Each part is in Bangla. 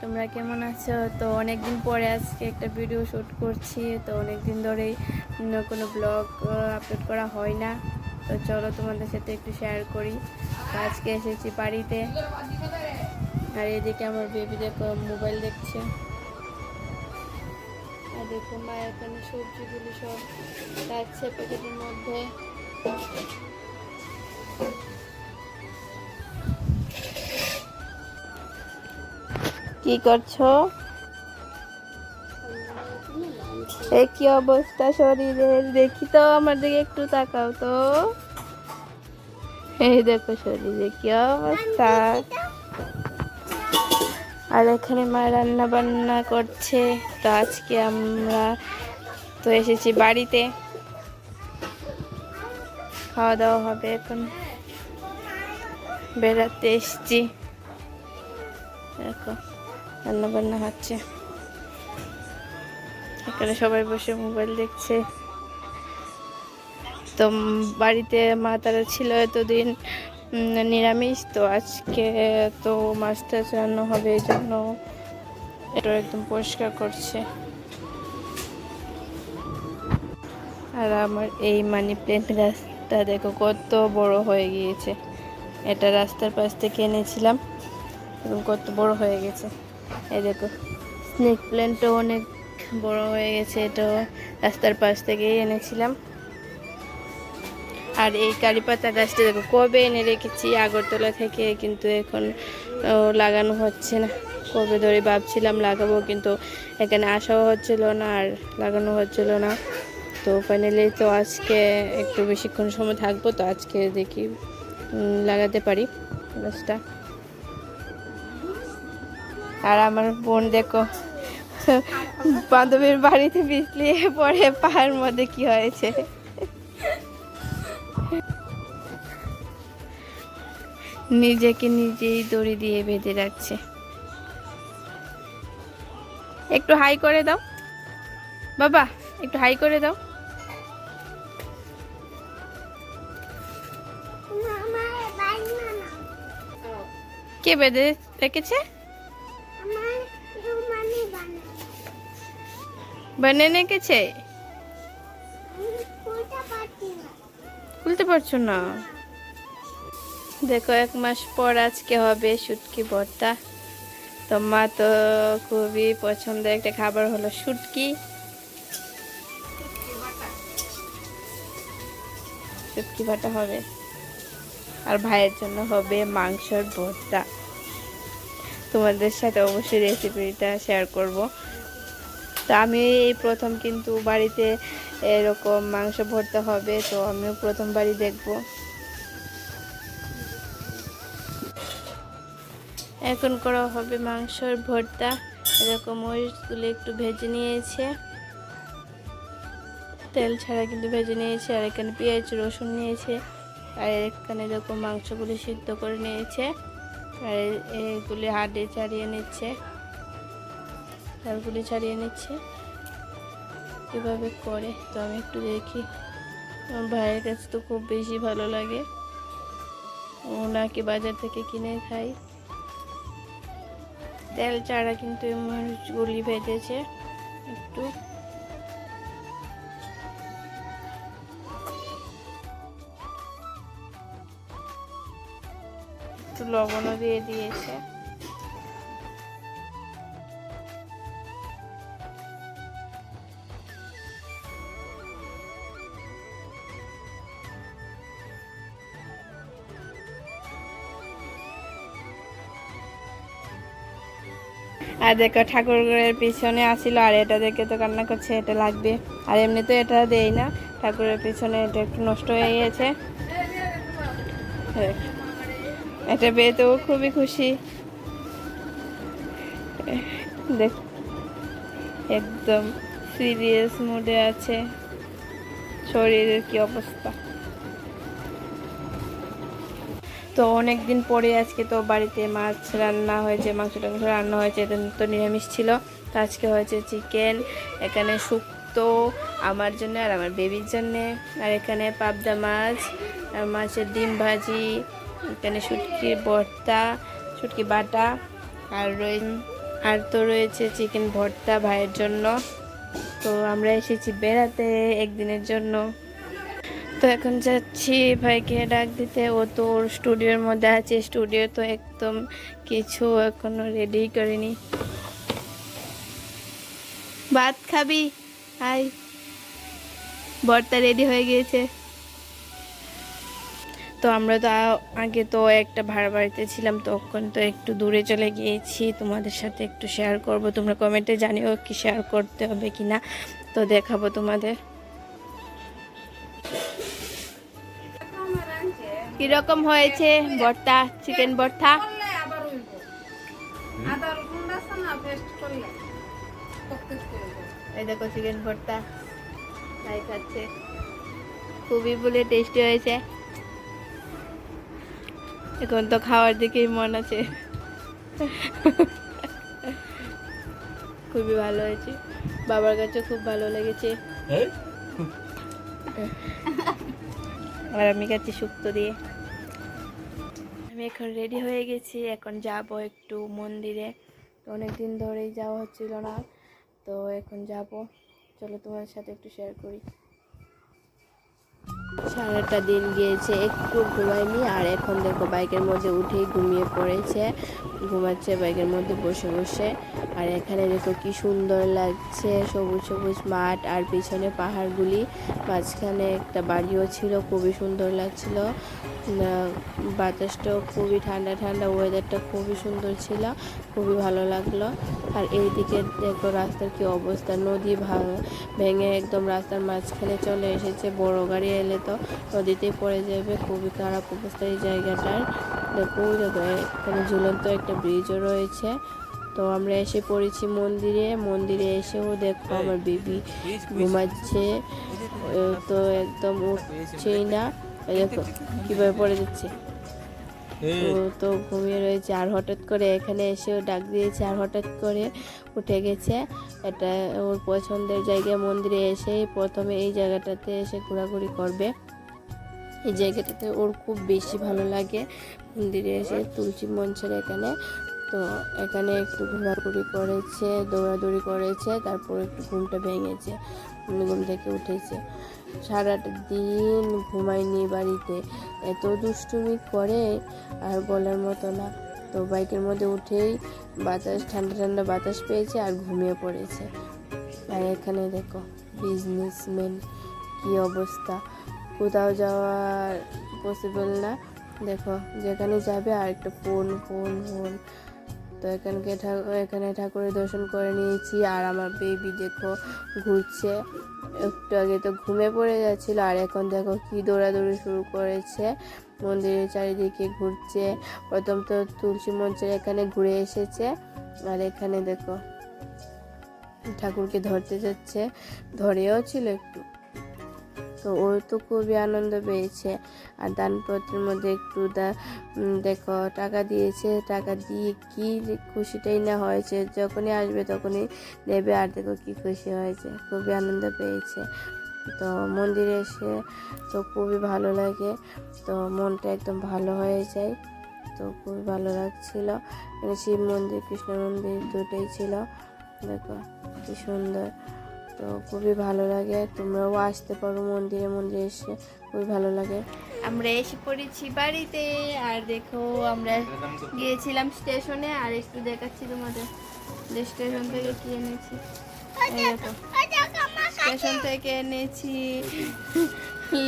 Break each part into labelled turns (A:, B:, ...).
A: তোমরা কেমন আছো? তো অনেক দিন পরে আজকে একটা ভিডিও শ্যুট করছি। তো অনেক দিন ধরেই কোনো ব্লগ আপলোড করা হয় না। তো চলো তোমাদের সাথে একটু শেয়ার করি। আজকে এসেছি বাড়িতে। আর এদিকে আমার বেবি দেখো মোবাইল দেখছে। আর দেখো মা এখানে সবজিগুলি সব রাখছে প্যাকেটের মধ্যে। কি করছ? এই কি অবস্থা শরীরের? দেখি তো আমার দিকে একটু তাকাও তো। এই দেখো শরীরে কি অবস্থা। আর এখানে মা রান্না বান্না করছে। তো আজকে আমরা তো এসেছি বাড়িতে। খাওয়া দাওয়া হবে এখন। বেড়াতে এসছি। দেখো। রান্না বান্না হচ্ছে। এখানে সবাই বসে মোবাইল দেখছে। তো বাড়িতে মা তারা ছিল এতদিন নিরামিষ, তো আজকে তো মাছ টাছ রান্না হবে এই জন্য এটা একদম পরিষ্কার করছে। আর আমার এই মানি প্ল্যান্ট গাছটা দেখো কত বড় হয়ে গিয়েছে। এটা রাস্তার পাশ থেকে এনেছিলাম, এবং কত বড় হয়ে গেছে। এই দেখো স্নেক প্ল্যান্টও অনেক বড় হয়ে গেছে এটাও রাস্তার পাশ থেকেই এনেছিলাম। আর এই কারি পাতা গাছটা দেখো, কবে এনে রেখেছি? আগরতলা থেকে কিন্তু এখন লাগানো হচ্ছে না। কবে ধরে ভাবছিলাম লাগাবো, কিন্তু এখানে আসাও হচ্ছিল না আর লাগানো হচ্ছিল না। তো ফাইনালি তো আজকে একটু বেশিক্ষণ সময় থাকব, তো আজকে দেখি লাগাতে পারি গাছটা। আর আমার বোন দেখো বান্ধবীর বাড়িতে বিজলি পরে পাহাড়ের মধ্যে কি হয়েছে? নিজেকে নিজেই দড়ি দিয়ে বেঁধে রাখছে। একটু হাই করে দাও। বাবা একটু হাই করে দাও। কে বেঁধে রেখেছে? বানিয়ে রেখেছে? খুলতে পারছ না? দেখো, এক মাস পর আজকে হবে শুটকি ভর্তা। তো মা তো খুবই পছন্দের একটা খাবার হলো শুটকি। শুটকি বাটা হবে। আর ভাইয়ের জন্য হবে মাংসর ভর্তা। তোমাদের সাথে অবশ্যই রেসিপিটা শেয়ার করব। তো আমি এই প্রথম কিন্তু বাড়িতে এরকম মাংস ভর্তা হবে, তো আমিও প্রথমবারই দেখব। এখন করা হবে মাংসর ভর্তা। এরকম মরিচগুলো একটু ভেজে নিয়েছে। তেল ছাড়া কিন্তু ভেজে নিয়েছে, আর এখানে পেঁয়াজ, রসুন নিয়েছে, আর এখানে এরকম মাংসগুলি সিদ্ধ করে নিয়েছে, আর এগুলি হাডে ছাড়িয়ে নিচ্ছে। হাড়গুলি ছাড়িয়ে নিচ্ছে। এভাবে করে তো আমি একটু দেখি। আমার ভাইয়ের কাছে তো খুব বেশি ভালো লাগে। ও নাকি বাজার থেকে কিনে খাই তেল ছাড়া কিন্তু মরিচগুলি ভেজেছে একটু। একটু লবণও দিয়ে দিয়েছে। আর দেখো ঠাকুরের পিছনে আসিল, আর এটা দেখে তো কান্না করছে, এটা লাগবে। আর এমনি তো এটা দেই না, ঠাকুরের পিছনে এটা একটু নষ্ট হয়ে গেছে। এটা পেয়ে তো খুবই খুশি। দেখ, একদম সিরিয়াস মুডে আছে। শরীরের কি অবস্থা। তো অনেক দিন পরে আজকে তো বাড়িতে মাছ রান্না হয়েছে, মাংস টাংস রান্না হয়েছে এটা তো নিরামিষ ছিল। তো আজকে হয়েছে চিকেন, এখানে শুক্তো, আমার জন্য আর আমার বেবির জন্যে। আর এখানে পাবদা মাছ, আর মাছের ডিম ভাজি, এখানে শুটকির ভর্তা, শুটকি বাটা, আর রয়ে আর তো রয়েছে চিকেন ভর্তা ভাইয়ের জন্য। তো আমরা এসেছি বেড়াতে একদিনের জন্য। তো এখন যাচ্ছি ভাইকে ডাক দিতে। ও তো ওর স্টুডিওর মধ্যে আছে। স্টুডিও তো একদম কিছু এখনও রেডি করিনি। ভাত খাবি? হাই বর্তা রেডি হয়ে গিয়েছে। তো আমরা তো আগে তো একটা ভাড়া বাড়িতে ছিলাম, তখন তো একটু দূরে চলে গিয়েছি। তোমাদের সাথে একটু শেয়ার করব। তোমরা কমেন্টে জানিও কি শেয়ার করতে হবে কি না তো দেখাবো তোমাদের। কীরকম হয়েছে ভর্তা চিকেন ভর্তা। এই দেখো চিকেন ভর্তা তাই খাচ্ছে। খুবই বলে টেস্টি হয়েছে। এখন তো খাওয়ার দিকেই মন আছে। খুবই ভালো হয়েছে। বাবার কাছে খুব ভালো লেগেছে। আর আমি খাচ্ছি শুক্তো দিয়ে। এখন রেডি হয়ে গেছি, এখন যাব একটু মন্দিরে। তো অনেক দিন ধরেই যাওয়া হচ্ছিল না, তো এখন যাব। চলো তোমার সাথে একটু শেয়ার করি। সারাটা দিন গিয়েছে, একটু ঘুমায়নি, আর এখন দেখো বাইকের মধ্যে উঠেই ঘুমিয়ে পড়েছে। ঘুমাচ্ছে বাইকের মধ্যে বসে বসে। আর এখানে দেখো কি সুন্দর লাগছে, সবুজ সবুজ মাঠ আর পিছনে পাহাড়গুলি, মাঝখানে একটা বাড়িও ছিল, খুবই সুন্দর লাগছিল। বাতাসটাও খুবই ঠান্ডা ঠান্ডা ওয়েদারটা খুবই সুন্দর ছিল, খুবই ভালো লাগল। আর এইদিকে দেখো রাস্তার কি অবস্থা, নদী ভাঙ- ভেঙে একদম রাস্তার মাঝখানে চলে এসেছে, বড় গাড়ি এলে তো নদীতেই পড়ে যাবে, খুবই খারাপ অবস্থা এই জায়গাটার। দেখো দেখো, এখানে ঝুলন্ত একটা ব্রিজও রয়েছে। তো আমরা এসে পড়েছি মন্দিরে। মন্দিরে এসেও দেখো আমার বেবি ঘুমাচ্ছে। তো একদম উঠছেই না। দেখো কীভাবে পড়ে যাচ্ছে। ও তো ঘুমিয়ে রয়েছে আর হঠাৎ করে এখানে এসেও ডাক দিয়েছে আর হঠাৎ করে উঠে গেছে। এটা ওর পছন্দের জায়গায় মন্দিরে এসে প্রথমে এই জায়গাটাতে এসে ঘোরাঘুরি করবে। এই জায়গাটাতে ওর খুব বেশি ভালো লাগে। মন্দিরে এসে তুলসী মঞ্চের এখানে তো এখানে একটু ঘোরাঘুরি করেছে, দৌড়াদৌড়ি করেছে, তারপর একটু ঘুমটা ভেঙেছে ঘুম থেকে উঠেছে। সারাটা দিন ঘুমায়নি বাড়িতে। এত দুষ্টুমি করে আর বলার মতো না। তো বাইকের মধ্যে উঠেই বাতাস, ঠান্ডা ঠান্ডা বাতাস পেয়েছে আর ঘুমিয়ে পড়েছে। আর এখানে দেখো বিজনেসম্যান কি অবস্থা? কোথাও যাওয়ার পসিবল না। দেখো, যেখানে যাবে আর একটা ফোন ফোন ফোন তো এখানকে এখানে ঠাকুরের দর্শন করে নিয়েছি। আর আমার বেবি দেখো ঘুরছে। একটু আগে তো ঘুমে পড়ে যাচ্ছিল, আর এখন দেখো কি দৌড়াদৌড়ি শুরু করেছে। মন্দিরের চারিদিকে ঘুরছে। প্রথম তো তুলসী মঞ্চের এখানে ঘুরে এসেছে। আর এখানে দেখো, ঠাকুরকে ধরতে যাচ্ছে। ধরেও ছিল একটু। তো ও তো খুবই আনন্দ পেয়েছে। আর দানপত্রের মধ্যে একটু দা দেখো, টাকা দিয়েছে। টাকা দিয়ে কি খুশিটাই না হয়েছে। যখনই আসবে তখনই দেবে। আর দেখো কি খুশি হয়েছে। খুবই আনন্দ পেয়েছে। তো মন্দিরে এসে তো খুবই ভালো লাগে। তো মনটা একদম ভালো হয়ে যায়। তো খুবই ভালো লাগছিল। শিব মন্দির, কৃষ্ণ মন্দির দুটোই ছিল। দেখো, কি সুন্দর। তো খুবই ভালো লাগে। তোমরাও আসতে পারো মন্দিরে। মন্দিরে এসে খুবই ভালো লাগে। আমরা এসে পড়েছি বাড়িতে। আর দেখো, আমরা গিয়েছিলাম স্টেশনে। আর একটু দেখাচ্ছি তোমাদের। স্টেশন থেকে কি এনেছি। স্টেশন থেকে এনেছি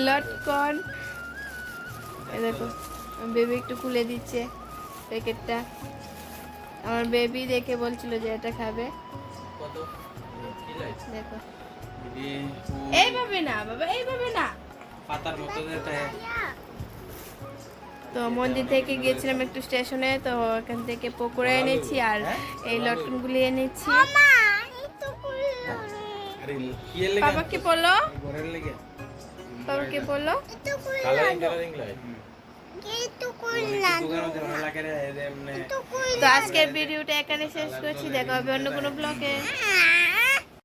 A: লটকন। দেখো, বেবি একটু খুলে দিচ্ছে প্যাকেটটা। আমার বেবি দেখে বলছিল যে এটা খাবে। দেখো। এইভাবে না বাবা এইভাবে না।
B: পাতার মতো
A: তো মন্দির থেকে গিয়েছিলাম একটু স্টেশনে তো এখান থেকে পকোড়া এনেছি আর এই লটকনগুলি এনেছি। বাবা কি বলল বাবা কি বলল
B: এমনে
A: তো আজকের ভিডিওটা এখানে শেষ করছি। দেখা হবে অন্য কোনো ব্লগে